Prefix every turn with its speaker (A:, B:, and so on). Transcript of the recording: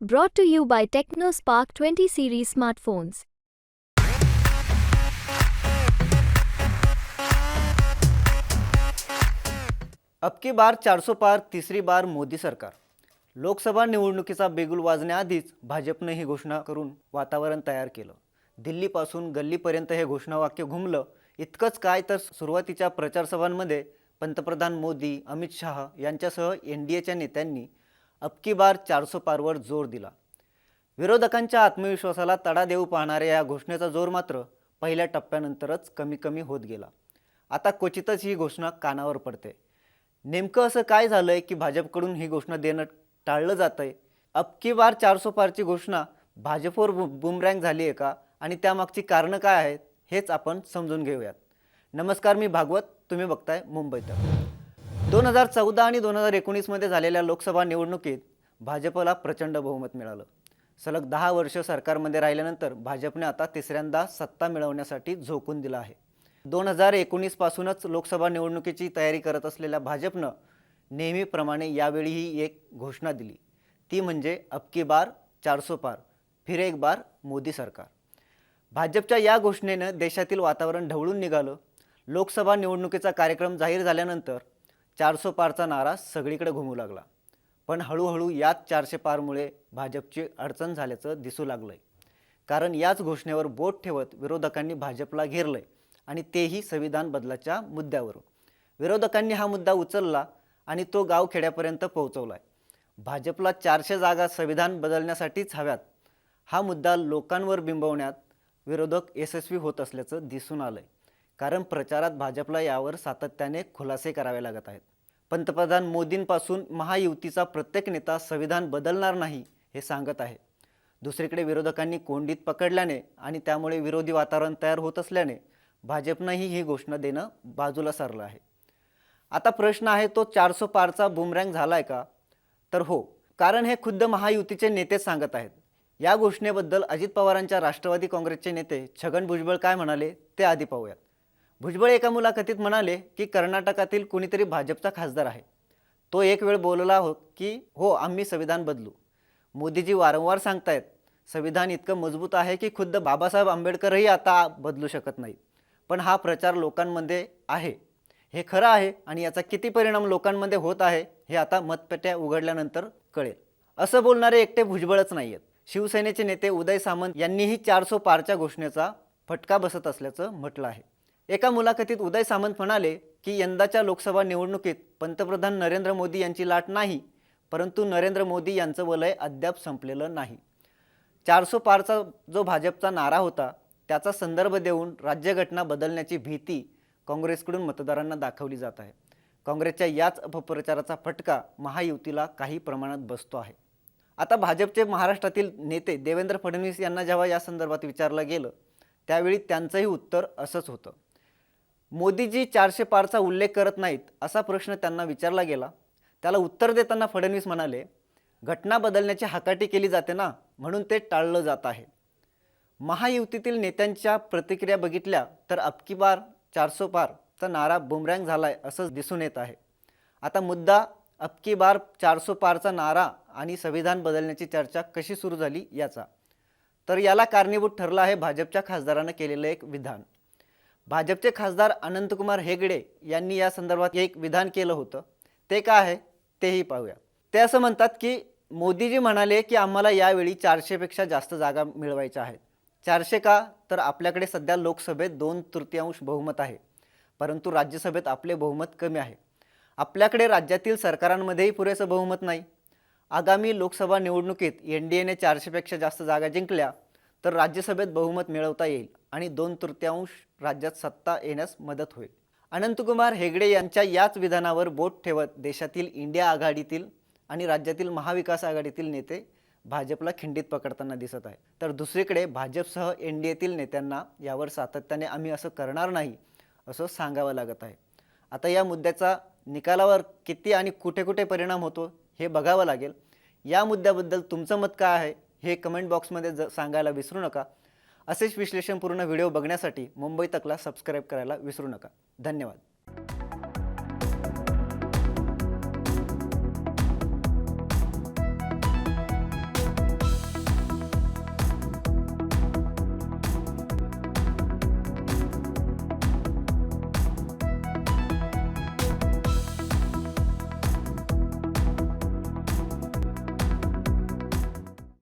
A: Brought to you by TechnoSpark 20 series smartphones.
B: अब की बार चारसो पार तिसरी बार मोदी सरकार. लोकसभा निवडणुकीचा बेगुल वाजण्याआधीच भाजपनं ही घोषणा करून वातावरण तयार केलं. दिल्लीपासून गल्लीपर्यंत हे घोषणावाक्य घुमलं. इतकंच काय तर सुरुवातीच्या प्रचारसभांमध्ये पंतप्रधान मोदी अमित शहा यांच्यासह एन डी एच्या नेत्यांनी अबकी बार चारसो पारवर जोर दिला. विरोधकांच्या आत्मविश्वासाला तडा देऊ पाहणाऱ्या या घोषणेचा जोर मात्र पहिल्या टप्प्यानंतरच कमी कमी होत गेला. आता क्वचितच ही घोषणा कानावर पडते. नेमकं असं काय झालं आहे की भाजपकडून ही घोषणा देणं टाळलं जात आहे अबकी बार चारसो पारची घोषणा भाजपवर बु बुमरँग झाली आहे का? आणि त्यामागची कारणं काय आहेत? हेच आपण समजून घेऊयात. नमस्कार मी भागवत. तुम्ही बघताय मुंबईत दोन हजार चौदा आणि दोन हजार एकोणीसमध्ये झालेल्या लोकसभा निवडणुकीत भाजपला प्रचंड बहुमत मिळालं. सलग दहा वर्ष सरकारमध्ये राहिल्यानंतर भाजपने आता तिसऱ्यांदा सत्ता मिळवण्यासाठी झोकून दिला आहे. दोन हजार एकोणीसपासूनच लोकसभा निवडणुकीची तयारी करत असलेल्या भाजपनं नेहमीप्रमाणे यावेळीही एक घोषणा दिली. ती म्हणजे अबकी बार चारसो पार फिर एक बार मोदी सरकार. भाजपच्या या घोषणेनं देशातील वातावरण ढवळून निघालं. लोकसभा निवडणुकीचा कार्यक्रम जाहीर झाल्यानंतर चारसो पारचा नारा सगळीकडे घुमू लागला. पण हळूहळू याच चारशे पारमुळे भाजपची अडचण झाल्याचं दिसू लागलं आहे कारण याच घोषणेवर बोट ठेवत विरोधकांनी भाजपला घेरलं आहे आणि तेही संविधान बदलाच्या मुद्द्यावरून. विरोधकांनी हा मुद्दा उचलला आणि तो गावखेड्यापर्यंत पोहोचवला आहे भाजपला चारशे जागा संविधान बदलण्यासाठीच हव्यात. हा मुद्दा लोकांवर बिंबवण्यात विरोधक यशस्वी होत असल्याचं दिसून आलं आहे कारण प्रचारात भाजपला यावर सातत्याने खुलासे करावे लागत आहेत. पंतप्रधान मोदींपासून महायुतीचा प्रत्येक नेता संविधान बदलणार नाही हे सांगत आहे. दुसरीकडे विरोधकांनी कोंडीत पकडल्याने आणि त्यामुळे विरोधी वातावरण तयार होत असल्याने भाजपनंही ही घोषणा देणं बाजूला सारलं आहे. आता प्रश्न आहे तो चारसो पारचा बुमरँग आहे का? तर हो कारण हे खुद्द महायुतीचे नेते सांगत आहेत. या घोषणेबद्दल अजित पवारांच्या राष्ट्रवादी काँग्रेसचे नेते छगन भुजबळ काय म्हणाले ते आधी पाहूयात. भुजबळ एका मुलाखतीत म्हणाले की कर्नाटकातील कुणीतरी भाजपचा खासदार आहे. तो एक वेळ बोलला हो की हो आम्ही संविधान बदलू. मोदीजी वारंवार सांगतायत संविधान इतकं मजबूत आहे की खुद्द बाबासाहेब आंबेडकरही आता बदलू शकत नाही पण हा प्रचार लोकांमध्ये आहे. हे खरं आहे आणि याचा किती परिणाम लोकांमध्ये होत आहे हे आता मतपेट्या उघडल्यानंतर कळेल. असं बोलणारे एकटे भुजबळच नाही आहेत शिवसेनेचे नेते उदय सामंत यांनीही चारसो पारच्या घोषणेचा फटका बसत असल्याचं म्हटलं आहे. एका मुलाखतीत उदय सामंत म्हणाले की यंदाच्या लोकसभा निवडणुकीत पंतप्रधान नरेंद्र मोदी यांची लाट नाही परंतु नरेंद्र मोदी यांचं वलय अद्याप संपलेलं नाही. चारसो पारचा जो भाजपचा नारा होता त्याचा संदर्भ देऊन राज्यघटना बदलण्याची भीती काँग्रेसकडून मतदारांना दाखवली जात आहे. काँग्रेसच्या याच अपप्रचाराचा फटका महायुतीला काही प्रमाणात बसतो आहे. आता भाजपचे महाराष्ट्रातील नेते देवेंद्र फडणवीस यांना जेव्हा या संदर्भात विचारलं गेलं त्यावेळी त्यांचंही उत्तर असंच होतं. मोदीजी चारशे पारचा उल्लेख करत नाहीत असा प्रश्न त्यांना विचारला गेला. त्याला उत्तर देताना फडणवीस म्हणाले घटना बदलण्याची हाकाटी केली जाते ना म्हणून ते टाळलं जात आहे. महायुतीतील नेत्यांच्या प्रतिक्रिया बघितल्या तर अबकी बार चारसो पारचा नारा बुमरँग झाला आहे असंच दिसून येत आहे. आता मुद्दा अबकी बार चारसो पारचा नारा आणि संविधान बदलण्याची चर्चा कशी सुरू झाली याचा. तर याला कारणीभूत ठरलं आहे भाजपच्या खासदारानं केलेलं एक विधान. भाजपचे खासदार अनंतकुमार हेगडे यांनी या संदर्भात एक विधान केलं होतं. ते काय आहे? तेही पाहूया. ते असं म्हणतात की मोदीजी म्हणाले की आम्हाला यावेळी चारशेपेक्षा जास्त जागा मिळवायच्या आहेत. चारशे का? तर आपल्याकडे सध्या लोकसभेत दोन तृतीयांश बहुमत आहे. परंतु राज्यसभेत आपले बहुमत कमी आहे. आपल्याकडे राज्यातील सरकारांमध्येही पुरेसं बहुमत नाही. आगामी लोकसभा निवडणुकीत एन डी एने चारशेपेक्षा जास्त जागा जिंकल्या तर राज्यसभेत बहुमत मिळवता येईल आणि दोन तृतीयांश राज्यात सत्ता येण्यास मदत होईल. अनंतकुमार हेगडे यांच्या याच विधानावर बोट ठेवत देशातील इंडिया आघाडीतील आणि राज्यातील महाविकास आघाडीतील नेते भाजपला खिंडीत पकडताना दिसत आहे तर दुसरीकडे भाजपसह एन डी एतील नेत्यांना यावर सातत्याने आम्ही असं करणार नाही असं सांगावं लागत आहे. आता या मुद्द्याचा निकालावर किती आणि कुठे कुठे परिणाम होतो हे बघावं लागेल. या मुद्द्याबद्दल तुमचं मत काय आहे? हे कमेंट बॉक्समध्ये ज सांगायला विसरू नका. असेच विश्लेषणपूर्ण व्हिडिओ बघण्यासाठी मुंबई तकला सबस्क्राईब करायला विसरू नका. धन्यवाद.